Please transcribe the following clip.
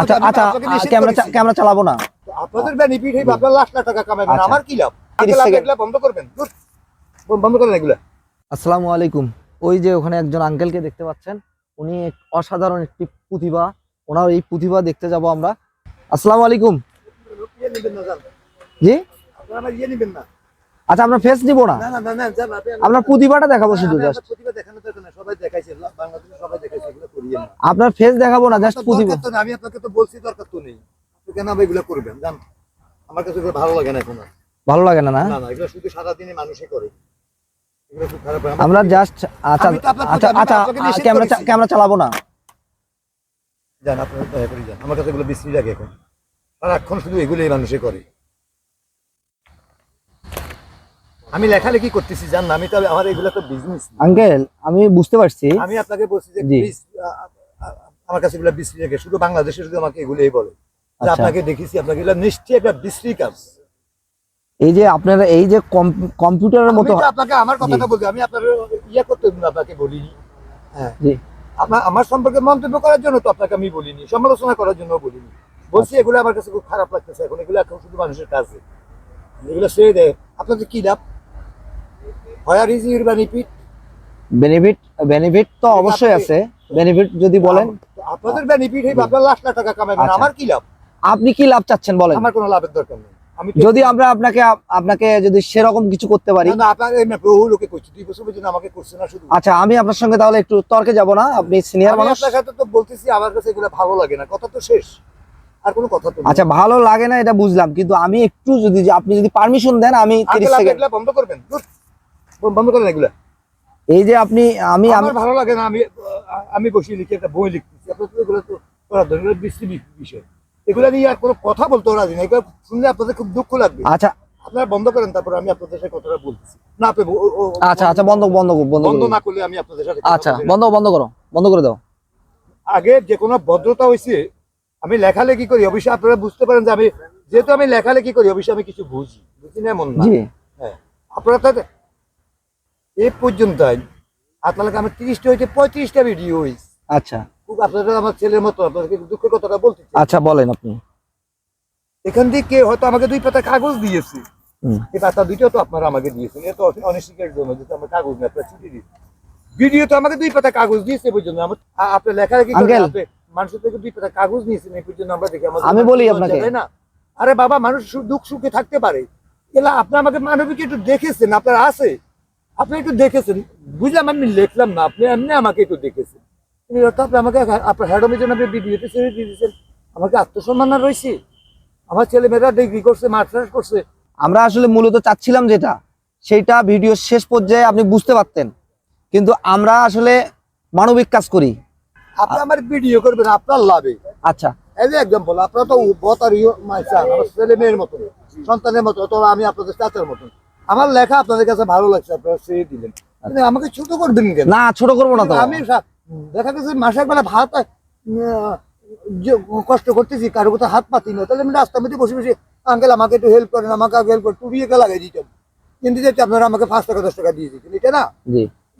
আচ্ছা আচ্ছা camera camera চালাবো না। আপনাদের বেনিফিট হইবে আপনার লাখ লাখ টাকা কামাবেন আচ্ছা। আমার কি লাভ? লাভ বন্ধ করবেন। বন্ধ করেন এগুলা। আসসালামু আলাইকুম। ওই যে ওখানে একজন আঙ্কেলকে দেখতে পাচ্ছেন উনি অসাধারণ একটি প্রতিভা ওনার এই প্রতিভা দেখতে যাব আমরা। আসসালামু আলাইকুম। ইয়ে। জি? ইয়ে। আচ্ছা আমরা ফেস নিব না? আপনার প্রতিভাটা দেখাবো শুধু জাস্ট প্রতিভা দরকার নাই, সবাই দেখাইছে, বাংলাদেশে সবাই দেখাইছে। আপনার ফেস দেখাবো না জাস্ট প্রতিভা আমি আপনাকে তো বলছি দরকার তো নেই। আপনি কেন এগুলো করবেন? জান আমার কাছে ভালো লাগে না এখন ভালো লাগে না না? না এগুলো শুধু সারাদিনে মানুষই করে। এগুলো খুব খারাপ। আমরা জাস্ট আচ্ছা আচ্ছা আচ্ছা ক্যামেরা ক্যামেরা চালাবো না। যান আপনার দয়া করে যান আমার কাছে এগুলো বিশ্রী লাগে এখন। সারাক্ষণ শুধু এগুলোই মানুষে করে। আমি লেখালেখি করতেছি জান আমি তো আমার এগুলো তো বিজনেস আঙ্কেল আমি বুঝতে পারছি। আমি আপনাকে বলছি যে আমার কাছে এগুলো বিশ্রী লাগে শুধু বাংলাদেশে শুধু আমাকে এগুলোই বলে। আচ্ছা। আপনাকে দেখেছি আপনাকে এগুলো নিশ্চয়ই একটা বিশ্রী কাজ। এই যে আপনারা এই যে কম্পিউটারের মতো আপনাকে আমার কথাটা বলছি আমি আপনার ইয়ে করতে আপনাকে বলিনি। হ্যাঁ। আপনার আমার সম্পর্কে মন্তব্য করার জন্য তো আপনাকে আমি বলিনি সমালোচনা করার জন্য বলিনি। বলছি এগুলো আমার কাছে খুব খারাপ লাগতেছে এখন এগুলো এখন শুধু মানুষের কাছে এগুলো ছেড়ে দেয়। আপনাদের কি লাভ? Where is your benefit benefit benefit তো অবশ্যই আছে। বেনিফিট যদি বলেন। আপনাদের বেনিফিট আপনার লাখ লাখ টাকা কামাবেন আচ্ছা। আমার কি লাভ? আপনি কি লাভ চাচ্ছেন বলেন? আমার কোনো লাভের দরকার নেই। যদি আমরা আপনাকে আপনাকে যদি সেরকম কিছু করতে পারি আচ্ছা আমি আপনার সঙ্গে তাহলে একটু তর্কে যাব না। আপনি সিনিয়র মানুষ। সাথে তো বলতেছি আমার কাছে এগুলো ভালো লাগে না। কথা তো শেষ। আর কোনো কথা তো আচ্ছা ভালো লাগে না এটা বুঝলাম। কিন্তু আমি একটু যদি আপনি যদি পারমিশন দেন আমি সেকেন্ড বন্ধ করবেন। বন্ধ করেন এগুলা? এই যে আপনি আমি আমি আমার ভালো লাগে না আমি আমি বসে লিখে একটা বই লিখতেছি। এগুলো তো দরকার বিশ্রী বিষয়। এগুলো নিয়ে আর কোনো কথা বলতে রাজি না। এগুলো শুনলে আপনাদের খুব দুঃখ লাগবে। আচ্ছা। আপনারা বন্ধ করেন তারপর আমি আপনাদের সাথে কথাটা বলতেছি। না আপনি আচ্ছা আচ্ছা বন্ধ বন্ধ বন্ধ বন্ধ না করলে আমি আপনাদের সাথে আচ্ছা বন্ধ বন্ধ করো বন্ধ করে দাও। আগে যে কোনো ভদ্রতা হয়েছে আমি লেখালেখি করি। অবশ্যই আপনারা বুঝতে পারেন যে আমি যেহেতু আমি লেখালেখি করি অবশ্যই আমি কিছু বুঝি। বুঝি না এমন না। হ্যাঁ। আপনারা তো এ পর্যন্ত আপনাকে আমার তিরিশটা হইতে পঁয়ত্রিশটা ভিডিও হয়েছে আচ্ছা। খুব আপনারা আমার ছেলের মতো আপনাদেরকে দুঃখের কথাটা বলতে আচ্ছা বলেন আপনি। এখান থেকে হয়তো আমাকে দুই পাতা কাগজ দিয়েছে। এই পাতা দুইটাও তো আপনারা আমাকে দিয়েছেন। এ তো অনিশ্চিতের জন্য আমার কাগজ না আপনার চিঠি দিয়েছে ভিডিও তো আমাকে দুই পাতা কাগজ দিয়েছে পর্যন্ত। আমার আ- আপনি লেখালেখি করেন, Uncle। আপনি মানুষের থেকে দুই পাতা কাগজ নিয়েছেন এই পর্যন্ত আমরা দেখি। আমি বলি আপনাকে। না। আরে বাবা মানুষ দুঃখ সুখে থাকতে পারে। এলা আপনি আমাকে মানবিক একটু দেখেছেন আপনার আছে? আপনি একটু দেখেছেন? বুঝলাম আমি লিখলাম না আপনি এমনি আমাকে একটু দেখেছেন। আপনি আমাকে আপনার হ্যাডমের জন্য আপনি ভিডিওতে ছেড়ে দিয়ে দিয়েছেন। আমাকে আত্মসম্মান আর রয়েছে? আমার ছেলে মেয়েরা ডিগ্রি করছে মাস্টার্স করছে। আমরা আসলে মূলত চাচ্ছিলাম যেটা সেইটা ভিডিও শেষ পর্যায়ে আপনি বুঝতে পারতেন। কিন্তু আমরা আসলে মানবিক কাজ করি। আপনি আমার ভিডিও করবেন আপনার লাভে। আচ্ছা। এই যে এক্সাম্পল আপনারা তো বতার ছেলে মেয়ের মতন সন্তানের মতো অথবা আমি আপনাদের চাচার মতন। আমার লেখা আপনাদের কাছে ভালো লাগছে আপনারা সেই দিলেন। আমাকে ছোট করবেন কেন? না ছোট করব না তো। আমি দেখা গেছে মাসের বেলা ভাত যে কষ্ট করতেছি কারও কোথাও হাত পাতি না। তাহলে আমি রাস্তার মধ্যে বসে বসে আঙ্কেল আমাকে একটু হেল্প করেন আমাকে হেল্প করেন টুরিয়ে লাগাই দিতাম কিন্তু আপনারা আমাকে পাঁচ টাকা দশ টাকা দিয়ে দিতেন এটা না?